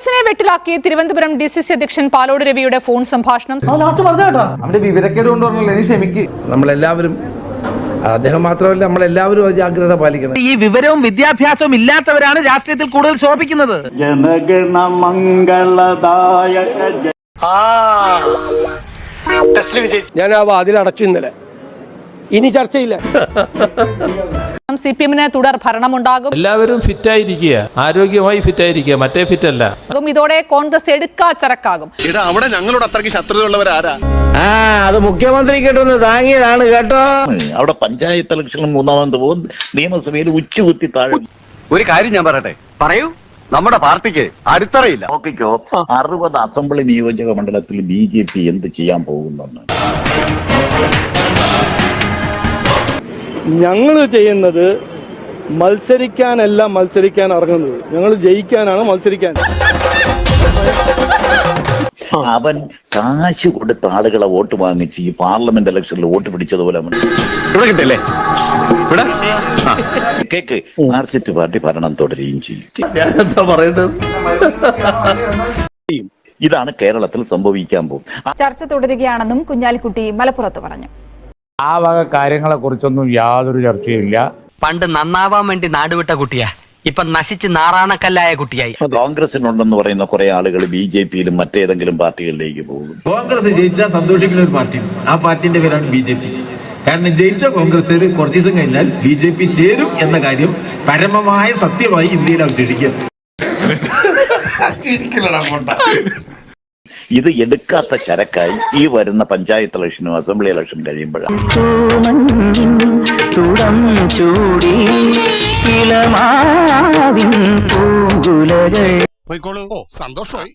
കോൺഗ്രസിനെ വെട്ടിലാക്കി Thiruvananthapuram D C C അധ്യക്ഷൻ പാലോട് രവിയുടെ ഫോൺ സംഭാഷണം. ലാസ്റ്റ് പറഞ്ഞ കേട്ടോ. അവന്റെ വിവരക്കേട് കൊണ്ട് പറഞ്ഞല്ലേ നീ ക്ഷമിക്ക്. നമ്മളെല്ലാവരും അദ്ദേഹം മാത്രമല്ല നമ്മളെല്ലാവരും ജാഗ്രത പാലിക്കണം. ഈ വിവരവും വിദ്യാഭ്യാസവും ഇല്ലാത്തവരാണ് രാഷ്ട്രീയത്തിൽ കൂടുതൽ ശോഭിക്കുന്നത്. ജനഗണ മംഗളദായക ജയ ഞാൻ ആ വാതിൽ അടച്ചു ഇന്നലെ. ഇനി ചർച്ചയില്ല. സി പി എമ്മിന് തുടർ ഭരണമുണ്ടാകും. എല്ലാവരും ഫിറ്റായിരിക്കുക ആരോഗ്യമായി ഫിറ്റ് ഫിറ്റായിരിക്കുക മറ്റേ ഫിറ്റ് അല്ല ഇതോടെ കോൺഗ്രസ് എടുക്കാച്ചരക്കാകും എടാ അവിടെ ഞങ്ങളോട് അത്രയ്ക്ക് ശത്രുതയുള്ളവരാരാ? ആ അത് മുഖ്യമന്ത്രി കേട്ടൊന്ന് താങ്ങിയതാണ് കേട്ടോ. അവിടെ പഞ്ചായത്ത് ഇലക്ഷനും മൂന്നാമത് പോകും. നിയമസഭയിൽ ഉച്ചകുത്തി താഴെ ഒരു കാര്യം ഞാൻ പറയട്ടെ? പറയൂ. നമ്മുടെ പാർട്ടിക്ക് അടിത്തറയില്ല. നോക്കിക്കോ അറുപത് അസംബ്ലി നിയോജക മണ്ഡലത്തിൽ ബി ജെ പി എന്ത് ചെയ്യാൻ പോകുന്നെന്ന്? ഞങ്ങൾ ചെയ്യുന്നത് മത്സരിക്കാനല്ല മത്സരിക്കാൻ ഇറങ്ങുന്നത്. ഞങ്ങൾ ജയിക്കാനാണ് മത്സരിക്കാൻ. അവൻ കാശ് കൊടുത്ത ആളുകളെ വോട്ട് വാങ്ങിച്ച് ഈ പാർലമെന്റ് ഇലക്ഷനിൽ വോട്ട് പിടിച്ചതുപോലെ അവൻ. കേക്ക് മാർസിറ്റ് പാർട്ടി ഭരണം തുടരുകയും ചെയ്യും. ഇതാണ് കേരളത്തിൽ സംഭവിക്കാൻ പോകും ചർച്ച തുടരുകയാണെന്നും കുഞ്ഞാലിക്കുട്ടി മലപ്പുറത്ത് പറഞ്ഞു. ആ വക കാര്യങ്ങളെ കുറിച്ചൊന്നും യാതൊരു ചർച്ചയില്ല പണ്ട് നന്നാവാൻ വേണ്ടി നാടുവിട്ട കുട്ടിയാ. ഇപ്പൊ നശിച്ച് നാറാണക്കല്ലായ കുട്ടിയായി. കോൺഗ്രസിനുണ്ടെന്ന് പറയുന്ന കുറെ ആളുകൾ ബി ജെ പിയിലും മറ്റേതെങ്കിലും പാർട്ടികളിലേക്ക് പോകും കോൺഗ്രസ് ജയിച്ചാൽ സന്തോഷിക്കുന്ന ഒരു പാർട്ടി. ആ പാർട്ടിന്റെ പേരാണ് ബി ജെ പി. കാരണം ജയിച്ച കോൺഗ്രസ് കുറച്ച് ദിവസം കഴിഞ്ഞാൽ ബി ജെ പി ചേരും എന്ന കാര്യം പരമമായ സത്യമായി ഇന്ത്യയിൽ അവശേഷിക്കുക. ഇത് എടുക്കാത്ത ചരക്കായി ഈ വരുന്ന പഞ്ചായത്ത് ഇലക്ഷനും അസംബ്ലി ഇലക്ഷൻ കഴിയുമ്പോഴാണ്. പോയിക്കോളൂ. സന്തോഷമായി.